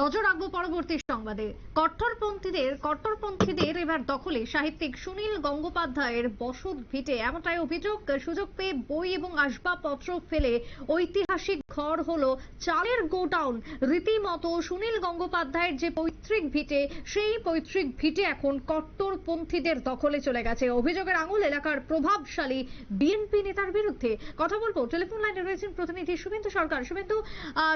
নজর রাখব পরবর্তী সংবাদে। কট্টরপন্থীদের কট্টরপন্থীদের এবার দখলে। সাহিত্যিক সুনীল গঙ্গোপাধ্যায়ের বসত ভিটে। এমনটাই অভিযোগ, সুযোগ পেয়ে বই এবং আসবাবপত্র ফেলে ঐতিহাসিক ঘর হলো চালের গোডাউন। রীতিমতো সুনীল গঙ্গোপাধ্যায়ের যে পৈতৃক ভিটে, সেই পৈতৃক ভিটে এখন কট্টরপন্থীদের দখলে চলে গেছে। অভিযোগের আঙুল এলাকার প্রভাবশালী বিএনপি নেতার বিরুদ্ধে। কথা বলব। টেলিফোন লাইনে রয়েছেন প্রতিনিধি শুভেন্দু সরকার। শুভেন্দু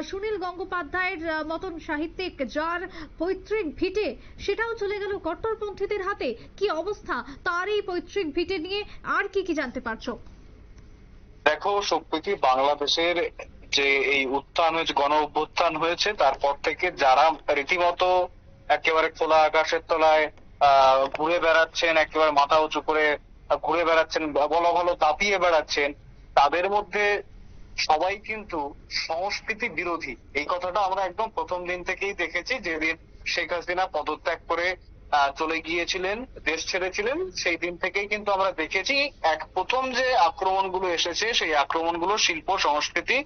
সুনীল গঙ্গোপাধ্যায়ের মতন মতন সাহিত্যিক যার পৈতৃক ভিটে, সেটাও চলে গেল কট্টরপন্থীদের হাতে। কি অবস্থা? তার এই পৈতৃক ভিটে নিয়ে আর কি কি জানতে পারছ? দেখো, সম্প্রতি বাংলাদেশের যে এই উত্থান হয়েছে গণ অভ্যুত্থান হয়েছে, তারপর থেকে যারা রীতিমতো একেবারে খোলা আকাশের তলায় ঘুরে বেড়াচ্ছেন, একেবারে মাথা উঁচু করে ঘুরে বেড়াচ্ছেন, বলো ভালো দাপিয়ে বেড়াচ্ছেন, তাদের মধ্যে সবাই কিন্তু সংস্কৃতি বিরোধী। এই কথাটা আমরা একদম প্রথম দিন থেকেই দেখেছি যেদিন শেখ হাসিনা পদত্যাগ করে চলে গিয়েছিলেন, দেশ ছেড়েছিলেন, সেই দিন থেকেই কিন্তু আমরা দেখেছি এক প্রথম যে আক্রমণগুলো এসেছে, সেই আক্রমণগুলো শিল্প, সংস্কৃতি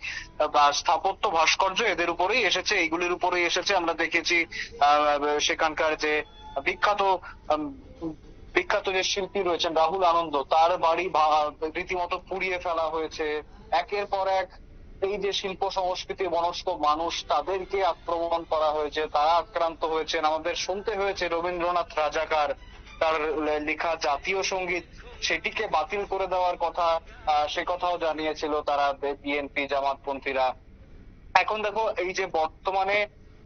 বা স্থাপত্য ভাস্কর্য এদের উপরেই এসেছে, এইগুলির উপরেই এসেছে। আমরা দেখেছি সেখানকার যে বিখ্যাত বিখ্যাত যে শিল্পী রয়েছেন রাহুল আনন্দ, তার বাড়ি রীতিমতো পুড়িয়ে ফেলা হয়েছে। একের পর এক এই যে শিল্প সংস্কৃতি মনস্ক মানুষ, তাদেরকে আক্রমণ করা হয়েছে, তারা আক্রান্ত হয়েছেন। আমাদের শুনতে হয়েছে রবীন্দ্রনাথ রাজাকার, তার লেখা জাতীয় সংগীত, সেটিকে বাতিল করে দেওয়ার কথা সে কথাও জানিয়েছিল তারা বিএনপি জামাতপন্থীরা। এখন দেখো, এই যে বর্তমানে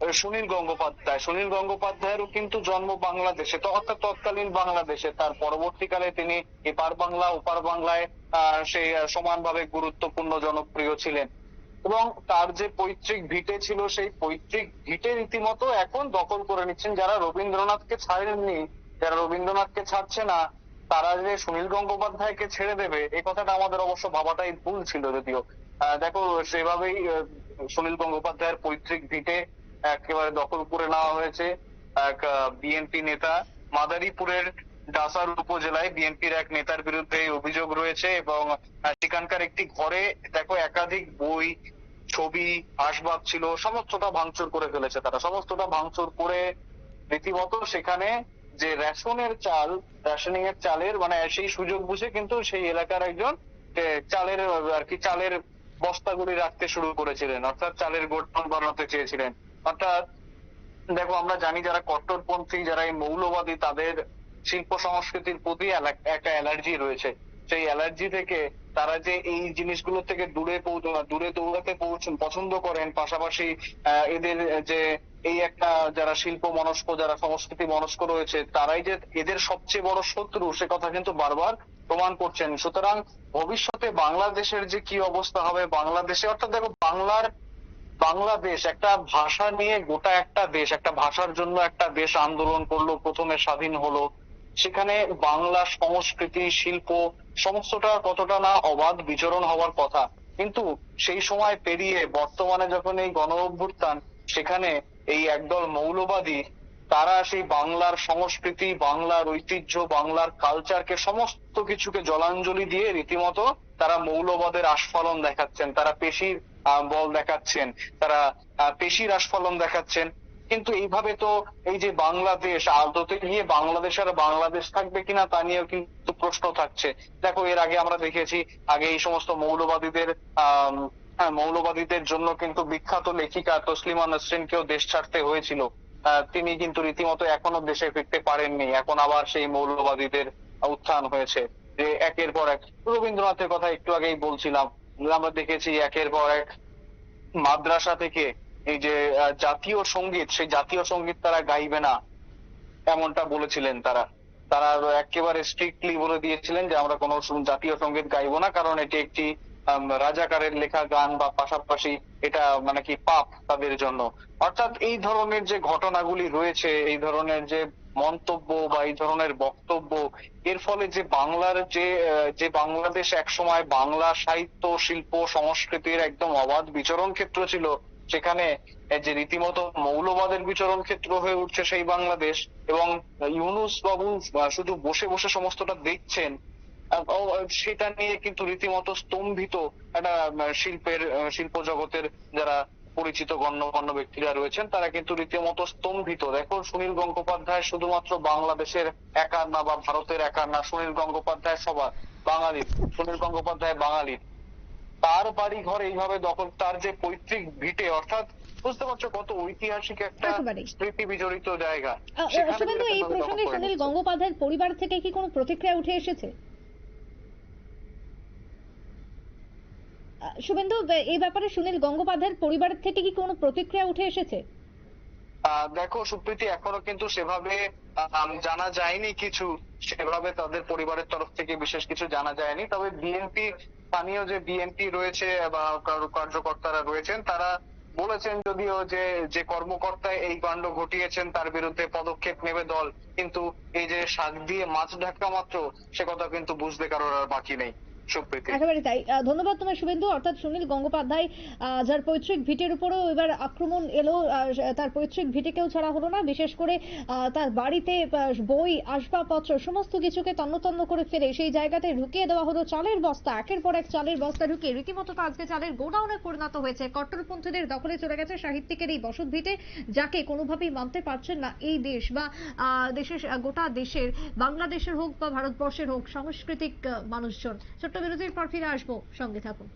সুনীল গঙ্গোপাধ্যায়। সুনীল গঙ্গোপাধ্যায়েরও কিন্তু জন্ম বাংলাদেশে অর্থাৎ তৎকালীন বাংলাদেশে। তার পরবর্তীকালে তিনি এপার বাংলা, ওপার বাংলায় সেই সমানভাবে গুরুত্বপূর্ণ, জনপ্রিয় ছিলেন। এবং তার যে পৈতৃক ভিটে ছিল, সেই পৈতৃক ভিটে রীতিমতো এখন দখল করে নিচ্ছেন যারা রবীন্দ্রনাথকে ছাড়েননি। যারা রবীন্দ্রনাথকে ছাড়ছে না, তারা যে সুনীল গঙ্গোপাধ্যায়কে ছেড়ে দেবে এই কথাটা আমাদের অবশ্য ভাবাটাই ভুল ছিল যদিও। দেখো, সেভাবেই সুনীল গঙ্গোপাধ্যায়ের পৈতৃক ভিটে একেবারে দখল করে নেওয়া হয়েছে এক বিএনপি নেতা। মাদারীপুরের ডাসার উপজেলায় বিএনপির এক নেতার বিরুদ্ধে অভিযোগ রয়েছে এবং সেখানকার একটি ঘরে দেখো একাধিক বই, ছবি, আসবাব ছিল, সমস্তটা ভাঙচুর করে ফেলেছে তারা। সমস্তটা ভাঙচুর করে রীতিমতো সেখানে যে রেশনের চাল রেশনিং এর চালের মানে সেই সুযোগ বুঝে কিন্তু সেই এলাকার একজন চালের, আর কি, চালের বস্তাগুলি রাখতে শুরু করেছিলেন। অর্থাৎ চালের গোডাউন বানাতে চেয়েছিলেন। অর্থাৎ, দেখো, আমরা জানি যারা কট্টরপন্থী, যারা এই মৌলবাদী, তাদের শিল্প সংস্কৃতির প্রতি একটা অ্যালার্জি রয়েছে। সেই অ্যালার্জি থেকে তারা যে এই জিনিসগুলো থেকে দূরে দূরে দৌড়াতে পৌঁছ- পছন্দ করেন, পাশাপাশি এদের যে এই একটা যারা শিল্প মনস্ক, যারা সংস্কৃতি মনস্ক রয়েছে, তারাই যে এদের সবচেয়ে বড় শত্রু, সে কথা কিন্তু বারবার প্রমাণ করছেন। সুতরাং ভবিষ্যতে বাংলাদেশের যে কি অবস্থা হবে, বাংলাদেশে, অর্থাৎ দেখো, বাংলার বাংলাদেশ, একটা ভাষা নিয়ে গোটা একটা দেশ, একটা ভাষার জন্য একটা দেশ আন্দোলন করল, প্রথমে স্বাধীন হলো। সেখানে বাংলা সংস্কৃতি, শিল্প, সমস্তটা কতটা না অবাধ বিচরণ হওয়ার কথা। কিন্তু সেই সময় পেরিয়ে বর্তমানে যখন এই গণ অভ্যুত্থান সেখানে এই একদল মৌলবাদী তারা সেই বাংলার সংস্কৃতি বাংলার ঐতিহ্য বাংলার কালচারকে সমস্ত কিছুকে জলাঞ্জলি দিয়ে রীতিমতো তারা মৌলবাদের আস্ফলন দেখাচ্ছেন তারা পেশির বল দেখাচ্ছেন তারা পেশির আস্ফলন দেখাচ্ছেন। কিন্তু এইভাবে তো এই যে বাংলাদেশ আদতে নিয়ে বাংলাদেশ আর বাংলাদেশ থাকবে কিনা তা নিয়েও কিন্তু প্রশ্ন থাকছে। দেখো এর আগে আমরা দেখেছি আগে এই সমস্ত মৌলবাদীদের আহ হ্যাঁ, মৌলবাদীদের জন্য কিন্তু বিখ্যাত লেখিকা তসলিমা নসরিনকেও দেশ ছাড়তে হয়েছিল। তিনি কিন্তু রীতিমতো এখনও দেশে ফিরতে পারেননি। এখন আবার সেই মৌলবাদীদের উত্থান হয়েছে যে একের পর এক। রবীন্দ্রনাথের কথা একটু আগেই বলছিলাম। আমরা দেখেছি একের পর এক মাদ্রাসা থেকে এই যে জাতীয় সংগীত, সেই জাতীয় সংগীত তারা গাইবে না, এমনটা বলেছিলেন তারা। তারা একেবারে স্ট্রিক্টলি বলে দিয়েছিলেন যে, আমরা কোনো জাতীয় সংগীত গাইবো না, কারণ এটি একটি রাজাকারের লেখা গান বা পাশাপাশি এটা মানে কি পাপ তাদের জন্য। অর্থাৎ এই ধরনের যে ঘটনাগুলি রয়েছে, এই ধরনের যে মন্তব্য বা এই ধরনের বক্তব্য, এর ফলে যে বাংলার যে যে বাংলাদেশ একসময় বাংলা সাহিত্য, শিল্প, সংস্কৃতির একদম অবাধ বিচরণ ক্ষেত্র ছিল, সেখানে যে রীতিমতো মৌলবাদের বিচরণ ক্ষেত্র হয়ে উঠছে সেই বাংলাদেশ এবং ইউনুস বাবু শুধু বসে বসে সমস্তটা দেখছেন সেটা নিয়ে কিন্তু রীতিমতো স্তম্ভিত একটা শিল্পের শিল্প জগতের যারা পরিচিত গণ্যমান্য ব্যক্তিরা রয়েছেন তারা কিন্তু রীতিমতো স্তম্ভিত। দেখো সুনীল গঙ্গোপাধ্যায় শুধুমাত্র বাংলাদেশের একার না বা ভারতের একার না সুনীল গঙ্গোপাধ্যায় সবার বাঙালি। সুনীল গঙ্গোপাধ্যায় বাঙালির তার বাড়ি ঘর এইভাবে দখল তার যে পৈতৃক ভিটে অর্থাৎ বুঝতে পারছ কত ঐতিহাসিক একটা স্মৃতি বিজড়িত জায়গা। এই প্রসঙ্গে সুনীল গঙ্গোপাধ্যায়ের পরিবার থেকে কি কোনো প্রতিক্রিয়া উঠে এসেছে? শুভেন্দু, এই ব্যাপারে সুনীল গঙ্গোপাধ্যায়ের পরিবার থেকে কি কোনো প্রতিক্রিয়া উঠে এসেছে? দেখো সুপ্রীতি, এখনও কিন্তু সেভাবে জানা যায়নি কিছু। সেভাবে তাদের পরিবারের তরফ থেকে বিশেষ কিছু জানা যায়নি। তবে বিএনপি, স্থানীয় যে বিএনপি রয়েছে বা কার- কার্যকর্তারা রয়েছেন, তারা বলেছেন যদিও যে যে কর্মকর্তা এই কাণ্ড ঘটিয়েছেন, তার বিরুদ্ধে পদক্ষেপ নেবে দল। কিন্তু এই যে শাক দিয়ে মাছ ঢাকা মাত্র, সে কথা কিন্তু বুঝতে কারোর আর বাকি নেই। একেবারে তাই। ধন্যবাদ তোমার শুভেন্দু। অর্থাৎ সুনীল গঙ্গোপাধ্যায় যার পৈতৃক ভিটের উপরেও এবার আক্রমণ এলো তার পৈতৃক ভিটেকেও ছাড়া হলো না। বিশেষ করে তার বাড়িতে বই, আসবাবপত্র, সমস্ত কিছুকে তন্নতন্ন করে ফেলে সেই জায়গাতে ঢুকিয়ে দেওয়া হলো চালের বস্তা। একের পর এক চালের বস্তা ঢুকিয়ে রীতিমতো আজকে চালের গোডাউনে পরিণত হয়েছে। কট্টরপন্থীদের দখলে চলে গেছে সাহিত্যিকের এই বসত ভিটে, যাকে কোনোভাবেই মানতে পারছেন না এই দেশ বা দেশের, গোটা দেশের, বাংলাদেশের হোক বা ভারতবর্ষের হোক, সাংস্কৃতিক মানুষজন। ছোট্ট বিরতির পর ফিরে আসব। সঙ্গে থাকুন।